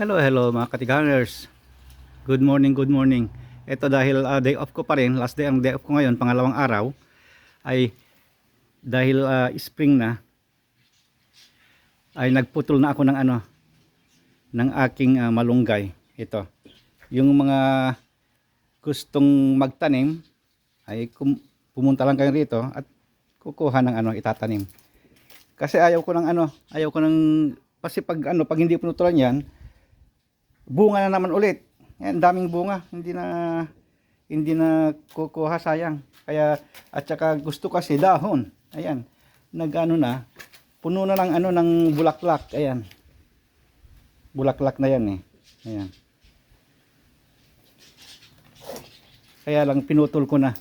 Hello, hello mga katigangers. Good morning, good morning. Ito dahil ah, day off ko pa rin, last day ang day off ko ngayon, pangalawang araw, ay dahil ah, spring na, ay nagputol na ako ng ano, ng aking ah, malunggay. Ito. Yung mga gustong magtanim, ay pumunta lang kayo rito at kukuha ng ano, itatanim. Kasi ayaw ko ng ano, ayaw ko ng, kasi pag ano, pag hindi pinutulan yan, bunga na naman ulit. Yan, daming bunga. Hindi na hindi na kukuha sayang. Kaya at saka gusto kasi dahon. Ayan. Nagano na puno na lang ano ng bulaklak. Ayan. Bulaklak na yan eh. Ayan. Kaya lang pinutol ko na.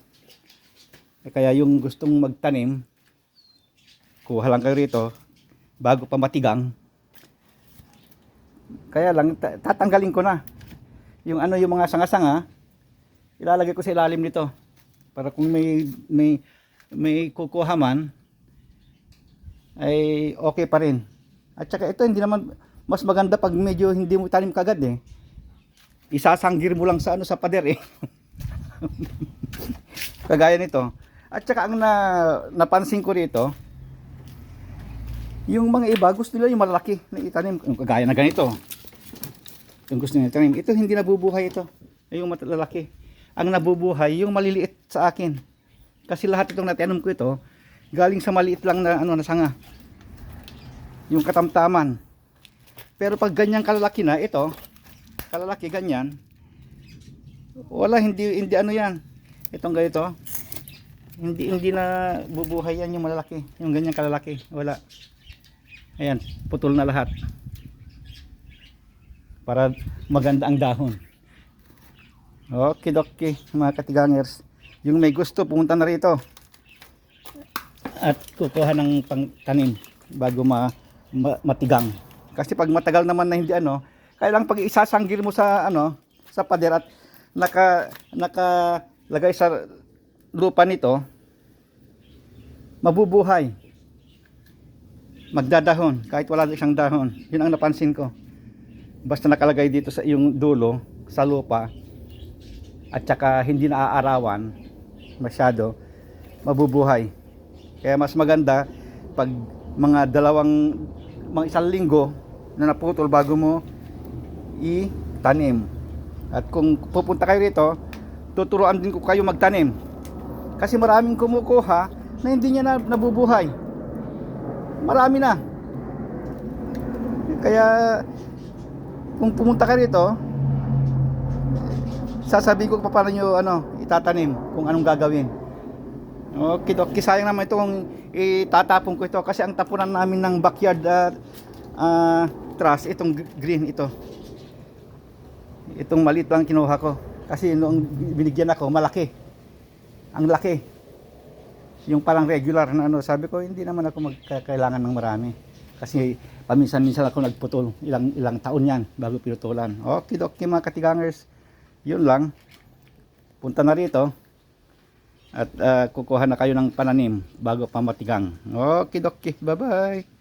Eh, Kaya yung gustong magtanim, kuha lang kayo rito bago pa matigang. Kaya lang ta- tatanggalin ko na. Yung ano yung mga sanga-sanga, ilalagay ko sa ilalim nito para kung may may may kukuha man ay okay pa rin. At saka ito hindi naman mas maganda pag medyo hindi mo tanim kagad eh. Isasanggir mo lang sa ano sa pader eh. Kagaya nito. At saka ang na, napansin ko rito, yung mga iba gusto nila yung malaki na itanim, yung kagaya na ganito. Yung gusto nila itanim, ito hindi nabubuhay ito. Yung malalaki. Ang nabubuhay yung maliliit sa akin. Kasi lahat itong natianom ko ito, galing sa maliit lang na ano na sanga. Yung katamtaman. Pero pag ganyan kalalaki na ito, kalalaki ganyan, wala hindi hindi ano yan. Itong ganito, hindi hindi na bubuhay yan yung malalaki, yung ganyan kalalaki, wala. Ayan, putol na lahat. Para maganda ang dahon. Okay, doki, mga katigangers. Yung may gusto, pumunta na rito. At kukuha ng pangtanim bago ma, ma- matigang. Kasi pag matagal naman na hindi ano, kailang pag isasanggil mo sa ano, sa pader at naka naka lagay sa lupa nito, mabubuhay magdadahon kahit wala isang dahon. Yun ang napansin ko. Basta nakalagay dito sa yung dulo sa lupa at saka hindi naaarawan masyado mabubuhay. Kaya mas maganda pag mga dalawang mga isang linggo na naputol bago mo itanim. At kung pupunta kayo rito tuturuan din ko kayo magtanim. Kasi maraming kumukuha na hindi niya na, nabubuhay marami na. Kaya kung pumunta ka rito, sasabihin ko pa paano nyo ano, itatanim, kung anong gagawin. Okay, okay. Sayang naman itong itatapon ko ito kasi ang tapunan namin ng backyard uh, uh, trash, itong g- green ito. Itong maliit lang kinuha ko. Kasi noong binigyan ako, malaki. Ang laki yung parang regular na ano, sabi ko hindi naman ako magkakailangan ng marami. Kasi paminsan-minsan ako nagputol, ilang ilang taon 'yan bago pinutulan. Okay, okay mga katigangers. 'Yun lang. Punta na rito. At ah, kukuha na kayo ng pananim bago pa matigang. Okay, okay. Bye-bye.